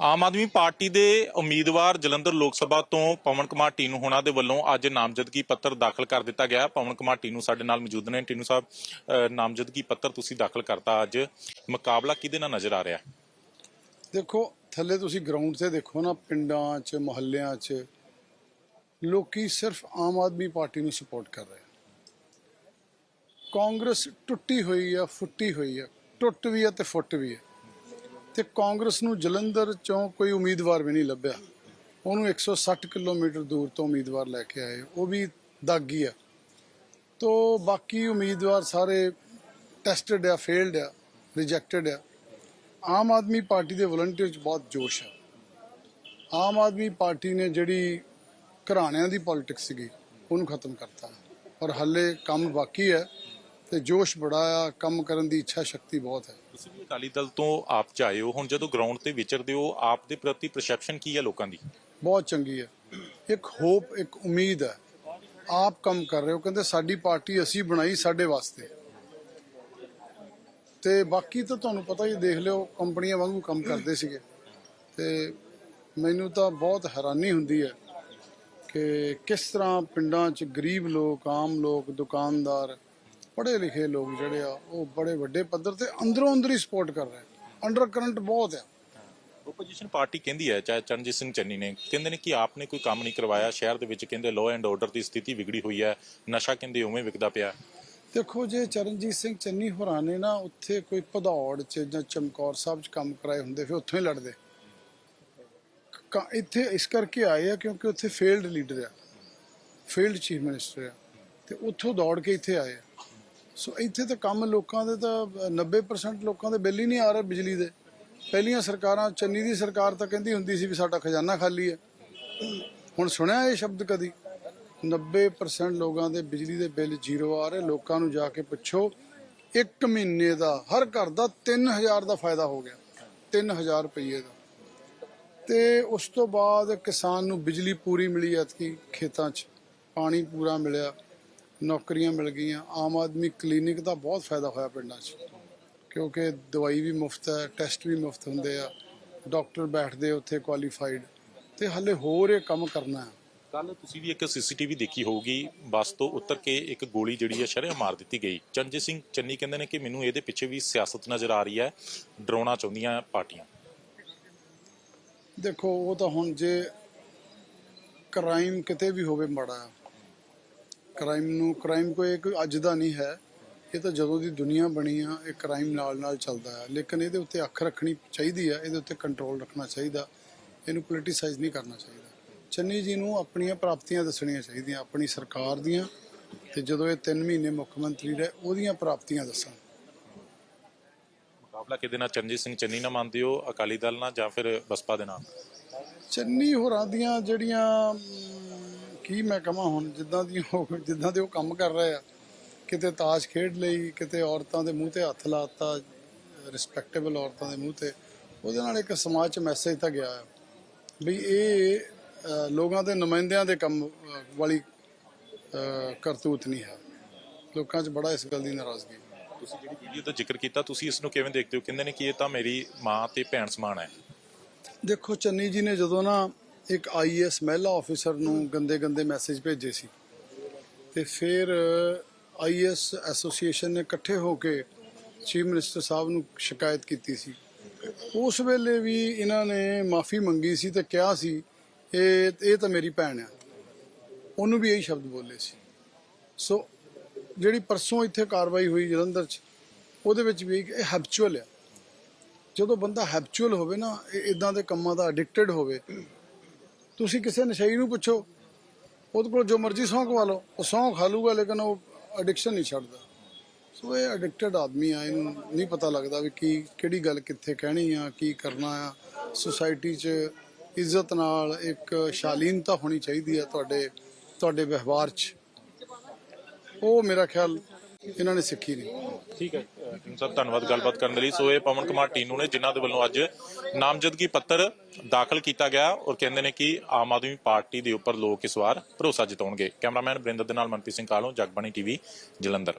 Aam Aadmi party ਦੇ ਉਮੀਦਵਾਰ ਜਲੰਧਰ ਲੋਕ ਸਭਾ ਤੋਂ ਪਵਨ ਕੁਮਾਰ ਟੀਨੂ ਹੋਣਾ ਦੇ ਵੱਲੋਂ ਅੱਜ ਨਾਮਜ਼ਦਗੀ ਪੱਤਰ ਦਾਖਲ ਕਰ ਦਿੱਤਾ ਗਿਆ। ਪਵਨ ਕੁਮਾਰ ਟੀਨੂ ਸਾਡੇ ਨਾਲ ਮੌਜੂਦ ਨੇ। ਟੀਨੂ ਸਾਹਿਬ ਨਾਮਜ਼ਦਗੀ ਪੱਤਰ ਤੁਸੀਂ ਦਾਖਲ ਕਰਤਾ ਅੱਜ। ਮੁਕਾਬਲਾ ਕਿਹਦੇ ਨਾਲ ਨਜ਼ਰ ਆ ਰਿਹਾ? ਦੇਖੋ, ਥੱਲੇ ਤੁਸੀਂ ਗਰਾਊਂਡ ਤੇ ਦੇਖੋ ਨਾ, ਪਿੰਡਾਂ 'ਚ, ਮੁਹੱਲਿਆਂ 'ਚ, ਲੋਕੀ ਸਿਰਫ ਆਮ ਆਦਮੀ ਪਾਰਟੀ ਨੂੰ ਸਪੋਰਟ ਕਰ ਰਹੇ ਕਾਂਗਰਸ ਟੁੱਟੀ ਹੋਈ ਆ, ਫੁੱਟੀ ਹੋਈ ਆ। ਟੁੱਟ ਵੀ ਆ ਤੇ ਫੁੱਟ ਵੀ ਆ। ਤੇ ਕਾਂਗਰਸ ਨੂੰ ਜਲੰਧਰ ਚੋਂ ਕੋਈ ਉਮੀਦਵਾਰ ਵੀ ਨਹੀਂ ਲੱਭਿਆ। ਉਹਨੂੰ 160 ਕਿਲੋਮੀਟਰ ਦੂਰ ਤੋਂ ਉਮੀਦਵਾਰ ਲੈ ਕੇ ਆਏ। ਉਹ ਵੀ ਦਾਗੀ ਆ। ਤੋ ਬਾਕੀ ਉਮੀਦਵਾਰ ਸਾਰੇ ਟੈਸਟਡ ਆ ਫੇਲਡ ਆ ਰਿਜੈਕਟਡ ਆ। ਆਮ ਆਦਮੀ ਪਾਰਟੀ ਦੇ ਵਲੰਟੀਅਰ 'ਚ ਬਹੁਤ ਜੋਸ਼ ਹੈ ਆਮ ਆਦਮੀ ਪਾਰਟੀ ਨੇ ਜਿਹੜੀ ਘਰਾਣਿਆਂ ਦੀ ਪੋਲਿਟਿਕਸ ਸੀਗੀ, ਉਹਨੂੰ ਖਤਮ ਕਰਤਾ। ਪਰ ਹੱਲੇ ਕੰਮ ਬਾਕੀ ਹੈ ਤੇ ਜੋਸ਼ ਬੜਾ ਆ ਕੰਮ ਕਰਨ ਦੀ ਇੱਛਾ ਸ਼ਕਤੀ ਬਹੁਤ ਹੈ। ਤੁਸੀਂ ਵੀ ਅਕਾਲੀ ਦਲ ਤੋਂ ਆਪ ਚ ਆਏ ਹੋ ਹੁਣ ਜਦੋਂ ਗਰਾਊਂਡ ਤੇ ਵਿਚਰਦੇ ਹੋ ਆਪ ਦੇ ਪ੍ਰਤੀ ਪਰਸੈਪਸ਼ਨ ਕੀ ਹੈ ਲੋਕਾਂ ਦੀ? ਬਹੁਤ ਚੰਗੀ ਹੈ। ਇੱਕ ਹੋਪ ਇੱਕ ਉਮੀਦ ਹੈ। ਆਪ ਕੰਮ ਕਰ ਰਹੇ ਹੋ ਕਹਿੰਦੇ ਸਾਡੀ ਪਾਰਟੀ ਅਸੀਂ ਬਣਾਈ ਸਾਡੇ ਵਾਸਤੇ। ਤੇ ਬਾਕੀ ਤਾਂ ਤੁਹਾਨੂੰ ਪਤਾ ਹੀ ਹੈ, ਦੇਖ ਲਿਓ ਕੰਪਨੀਆਂ ਵਾਂਗੂ ਕੰਮ ਕਰਦੇ ਸੀਗੇ। ਤੇ ਮੈਨੂੰ ਤਾਂ ਬਹੁਤ ਹੈਰਾਨੀ ਹੁੰਦੀ ਹੈ ਕਿ ਕਿਸ ਤਰ੍ਹਾਂ ਪਿੰਡਾਂ 'ਚ ਗਰੀਬ ਲੋਕ ਆਮ ਲੋਕ ਦੁਕਾਨਦਾਰ ਪੜ੍ਹੇ ਲਿਖੇ ਲੋਕ ਜਿਹੜੇ ਆ ਉਹ ਬੜੇ ਵੱਡੇ ਪੱਧਰ ਤੇ ਅੰਦਰੋਂ ਅੰਦਰ ਹੀ ਸਪੋਰਟ ਕਰ ਰਹੇ ਅੰਡਰ ਕਰੰਟ ਬਹੁਤ ਹੈ ਓਪੋਜੀਸ਼ਨ ਪਾਰਟੀ ਕਹਿੰਦੀ ਹੈ ਚਾਹੇ ਚਰਨਜੀਤ ਸਿੰਘ ਚੰਨੀ ਨੇ ਕਹਿੰਦੇ ਨੇ ਕਿ ਆਪਨੇ ਕੋਈ ਕੰਮ ਨਹੀਂ ਕਰਵਾਇਆ ਸ਼ਹਿਰ ਦੇ ਵਿੱਚ ਕਹਿੰਦੇ ਲਾਅ ਐਂਡ ਆਰਡਰ ਦੀ ਸਥਿਤੀ ਵਿਗੜੀ ਹੋਈ ਹੈ ਨਸ਼ਾ ਕਹਿੰਦੇ ਉਵੇਂ ਵਿਕਦਾ ਪਿਆ। ਦੇਖੋ ਜੇ ਚਰਨਜੀਤ ਸਿੰਘ ਚੰਨੀ ਹੋਰਾਂ ਨੇ ਨਾ ਉੱਥੇ ਕੋਈ ਭਦੌੜ ਚ ਜਾਂ ਚਮਕੌਰ ਸਾਹਿਬ ਚ ਕੰਮ ਕਰਾਏ ਹੁੰਦੇ ਫਿਰ ਉੱਥੋਂ ਹੀ ਲੜਦੇ। ਇੱਥੇ ਇਸ ਕਰਕੇ ਆਏ ਆ ਕਿਉਂਕਿ ਉੱਥੇ ਫੇਲਡ ਲੀਡਰ ਆ ਫੇਲਡ ਚੀਫ ਮਿਨਿਸਟਰ ਆ ਤੇ ਉੱਥੋਂ ਦੌੜ ਕੇ ਇੱਥੇ ਆਏ ਆ। ਸੋ ਇੱਥੇ ਤਾਂ ਕੰਮ ਲੋਕਾਂ ਦੇ ਤਾਂ 90% ਲੋਕਾਂ ਦੇ ਬਿੱਲ ਹੀ ਨਹੀਂ ਆ ਰਹੇ ਬਿਜਲੀ ਦੇ। ਪਹਿਲੀਆਂ ਸਰਕਾਰਾਂ, ਚੰਨੀ ਦੀ ਸਰਕਾਰ ਤਾਂ ਕਹਿੰਦੀ ਹੁੰਦੀ ਸੀ ਵੀ ਸਾਡਾ ਖਜ਼ਾਨਾ ਖਾਲੀ ਹੈ। ਹੁਣ ਸੁਣਿਆ ਇਹ ਸ਼ਬਦ ਕਦੀ? 90% ਲੋਕਾਂ ਦੇ ਬਿਜਲੀ ਦੇ ਬਿੱਲ ਜ਼ੀਰੋ ਆ ਰਹੇ, ਲੋਕਾਂ ਨੂੰ ਜਾ ਕੇ ਪੁੱਛੋ, ਇੱਕ ਮਹੀਨੇ ਦਾ, ਹਰ ਘਰ ਦਾ 3000 ਦਾ ਫਾਇਦਾ ਹੋ ਗਿਆ 3000 ਰੁਪਏ ਦਾ। ਤੇ ਉਸ ਤੋਂ ਬਾਅਦ ਕਿਸਾਨ ਨੂੰ ਬਿਜਲੀ ਪੂਰੀ ਮਿਲੀ ਐਤਕੀ ਖੇਤਾਂ 'ਚ, ਪਾਣੀ ਪੂਰਾ ਮਿਲਿਆ। ਨੌਕਰੀਆਂ ਮਿਲ ਗਈਆਂ। ਆਮ ਆਦਮੀ ਕਲੀਨਿਕ ਦਾ ਬਹੁਤ ਫਾਇਦਾ ਹੋਇਆ ਪਿੰਡਾਂ 'ਚ। ਕਿਉਂਕਿ ਦਵਾਈ ਵੀ ਮੁਫਤ ਹੈ ਟੈਸਟ ਵੀ ਮੁਫਤ ਹੁੰਦੇ ਆ। ਡਾਕਟਰ ਬੈਠਦੇ ਉੱਥੇ ਕੁਆਲੀਫਾਈਡ ਤੇ ਹੱਲੇ ਹੋਰ ਇਹ ਕੰਮ ਕਰਨਾ ਹੈ। ਕੱਲ ਤੁਸੀਂ ਵੀ ਇੱਕ ਸੀਸੀਟੀਵੀ ਦੇਖੀ ਹੋਊਗੀ। ਬੱਸ ਤੋਂ ਉਤਰ ਕੇ ਇੱਕ ਗੋਲੀ ਜਿਹੜੀ ਹੈ ਸ਼ਰੇਆਮ ਮਾਰ ਦਿੱਤੀ ਗਈ। ਚਰਨਜੀਤ ਸਿੰਘ ਚੰਨੀ ਕਹਿੰਦੇ ਨੇ ਕਿ ਮੈਨੂੰ ਇਹਦੇ ਪਿੱਛੇ ਵੀ ਸਿਆਸਤ ਨਜ਼ਰ ਆ ਰਹੀ ਹੈ। ਡਰਾਉਣਾ ਚਾਹੁੰਦੀਆਂ ਪਾਰਟੀਆਂ। ਦੇਖੋ ਉਹ ਤਾਂ ਹੁਣ ਜੇ ਕ੍ਰਾਈਮ ਕਿਤੇ ਵੀ ਹੋਵੇ ਮਾੜਾ ਕ੍ਰਾਈਮ ਨੂੰ ਕ੍ਰਾਈਮ ਕੋਈ ਇੱਕ ਅੱਜ ਦਾ ਨਹੀਂ ਹੈ। ਇਹ ਤਾਂ ਜਦੋਂ ਦੀ ਦੁਨੀਆ ਬਣੀ ਆ ਇਹ ਕ੍ਰਾਈਮ ਨਾਲ ਨਾਲ ਚੱਲਦਾ ਹੈ ਲੇਕਿਨ ਇਹਦੇ ਉੱਤੇ ਅੱਖ ਰੱਖਣੀ ਚਾਹੀਦੀ ਹੈ ਇਹਦੇ ਉੱਤੇ ਕੰਟਰੋਲ ਰੱਖਣਾ ਚਾਹੀਦਾ। ਇਹਨੂੰ ਪੋਲਿਟਿਸਾਈਜ਼ ਨਹੀਂ ਕਰਨਾ ਚਾਹੀਦਾ। ਚੰਨੀ ਜੀ ਨੂੰ ਆਪਣੀਆਂ ਪ੍ਰਾਪਤੀਆਂ ਦੱਸਣੀਆਂ ਚਾਹੀਦੀਆਂ ਆਪਣੀ ਸਰਕਾਰ ਦੀਆਂ। ਤੇ ਜਦੋਂ ਇਹ 3 ਮਹੀਨੇ ਮੁੱਖ ਮੰਤਰੀ ਰਹੇ ਉਹਦੀਆਂ ਪ੍ਰਾਪਤੀਆਂ ਦੱਸਣ। ਮੁਕਾਬਲਾ ਕਿਹਦੇ ਨਾਲ? ਚਰਨਜੀਤ ਸਿੰਘ ਚੰਨੀ ਨਾਲ ਮੰਨਦੇ ਹੋ ਅਕਾਲੀ ਦਲ ਨਾਲ ਜਾਂ ਫਿਰ ਬਸਪਾ ਦੇ ਨਾਲ? ਚੰਨੀ ਹੋਰਾਂ ਦੀਆਂ ਜਿਹੜੀਆਂ ਕੀ ਮੈਂ ਕਹਾਂ ਹੁਣ ਜਿੱਦਾਂ ਦੀ ਉਹ ਜਿੱਦਾਂ ਦੇ ਉਹ ਕੰਮ ਕਰ ਰਹੇ ਆ ਕਿਤੇ ਤਾਸ਼ ਖੇਡ ਲਈ ਕਿਤੇ ਔਰਤਾਂ ਦੇ ਮੂੰਹ ਤੇ ਹੱਥ ਲਾਤਾ ਰਿਸਪੈਕਟੇਬਲ ਔਰਤਾਂ ਦੇ ਮੂੰਹ ਤੇ ਉਹਦੇ ਨਾਲ ਇੱਕ ਸਮਾਜ 'ਚ ਮੈਸੇਜ ਤਾਂ ਗਿਆ ਹੈ ਵੀ ਇਹ ਲੋਕਾਂ ਦੇ ਨੁਮਾਇੰਦਿਆਂ ਦੇ ਕੰਮ ਵਾਲੀ ਕਰਤੂਤ ਨਹੀਂ ਹੈ। ਲੋਕਾਂ 'ਚ ਬੜਾ ਇਸ ਗੱਲ ਦੀ ਨਾਰਾਜ਼ਗੀ। ਤੁਸੀਂ ਜਿਹੜੀ ਵੀਡੀਓ ਦਾ ਜ਼ਿਕਰ ਕੀਤਾ ਤੁਸੀਂ ਇਸ ਨੂੰ ਕਿਵੇਂ ਦੇਖਦੇ ਹੋ? ਕਹਿੰਦੇ ਨੇ ਕਿ ਇਹ ਤਾਂ ਮੇਰੀ ਮਾਂ ਤੇ ਭੈਣ ਸਮਾਨ ਹੈ। ਦੇਖੋ ਚੰਨੀ ਜੀ ਨੇ ਜਦੋਂ ਨਾ ਇੱਕ ਆਈਐਸ ਮਹਿਲਾ ਆਫੀਸਰ ਨੂੰ ਗੰਦੇ ਗੰਦੇ ਮੈਸੇਜ ਭੇਜੇ ਸੀ। ਤੇ ਫਿਰ ਆਈਐਸ ਐਸੋਸੀਏਸ਼ਨ ਨੇ ਇਕੱਠੇ ਹੋ ਕੇ ਚੀਫ ਮਿਨਿਸਟਰ ਸਾਹਿਬ ਨੂੰ ਸ਼ਿਕਾਇਤ ਕੀਤੀ ਸੀ। ਉਸ ਵੇਲੇ ਵੀ ਇਹਨਾਂ ਨੇ ਮਾਫੀ ਮੰਗੀ ਸੀ ਤੇ ਕਿਹਾ ਸੀ, ਇਹ ਇਹ ਤਾਂ ਮੇਰੀ ਭੈਣ ਆ। ਉਹਨੂੰ ਵੀ ਇਹੀ ਸ਼ਬਦ ਬੋਲੇ ਸੀ। ਸੋ, ਜਿਹੜੀ ਪਰਸੋਂ ਇੱਥੇ ਕਾਰਵਾਈ ਹੋਈ ਜਲੰਧਰ 'ਚ, ਉਹਦੇ ਵਿੱਚ ਵੀ ਇਹ ਹੈਬਚੁਅਲ ਆ। ਜਦੋਂ ਬੰਦਾ ਹੈਬਚੁਅਲ ਹੋਵੇ ਨਾ ਇਦਾਂ ਦੇ ਕੰਮਾਂ ਦਾ ਐਡਿਕਟਡ ਹੋਵੇ ਤੁਸੀਂ ਕਿਸੇ ਨਸ਼ਈ ਨੂੰ ਪੁੱਛੋ, ਉਹਦੇ ਕੋਲ ਜੋ ਮਰਜ਼ੀ ਸੌਂ ਖਵਾ ਲਓ, ਉਹ ਸੌਂ ਖਾ ਲੂਗਾ, ਲੇਕਿਨ ਉਹ ਐਡਿਕਸ਼ਨ ਨਹੀਂ ਛੱਡਦਾ। ਸੋ ਇਹ ਐਡਿਕਟਡ ਆਦਮੀ ਆ, ਇਹਨੂੰ ਨਹੀਂ ਪਤਾ ਲੱਗਦਾ ਵੀ ਕੀ, ਕਿਹੜੀ ਗੱਲ ਕਿੱਥੇ ਕਹਿਣੀ ਆ, ਕੀ ਕਰਨਾ ਆ। ਸੁਸਾਇਟੀ 'ਚ ਇੱਜ਼ਤ ਨਾਲ ਇੱਕ ਸ਼ਾਲੀਨਤਾ ਹੋਣੀ ਚਾਹੀਦੀ ਆ ਤੁਹਾਡੇ ਤੁਹਾਡੇ ਵਿਵਹਾਰ 'ਚ। ਉਹ ਮੇਰਾ ਖਿਆਲ ਇਹਨਾਂ ਨੇ ਸਿੱਖੀ ਨਹੀਂ। ਠੀਕ ਹੈ ਟੀਮ ਸਾਹਿਬ, ਧੰਨਵਾਦ ਗੱਲਬਾਤ ਕਰਨ ਲਈ। ਸੋ ਇਹ ਪਵਨ ਕੁਮਾਰ ਟੀਨੂ ਨੇ ਜਿਨ੍ਹਾਂ ਦੇ ਵੱਲੋਂ ਅੱਜ ਨਾਮਜ਼ਦਗੀ ਪੱਤਰ ਦਾਖਲ ਕੀਤਾ ਗਿਆ ਔਰ ਕਹਿੰਦੇ ਨੇ ਕਿ ਆਮ ਆਦਮੀ ਪਾਰਟੀ ਦੇ ਉੱਪਰ ਲੋਕ ਇਸ ਵਾਰ ਭਰੋਸਾ ਜਤਾਉਣਗੇ। ਕੈਮਰਾਮੈਨ ਬਰਿੰਦਰ ਦੇ ਨਾਲ ਮਨਪ੍ਰੀਤ ਸਿੰਘ ਕਾਲੋਂ, ਜਗਬਾਣੀ ਟੀਵੀ, ਜਲੰਧਰ।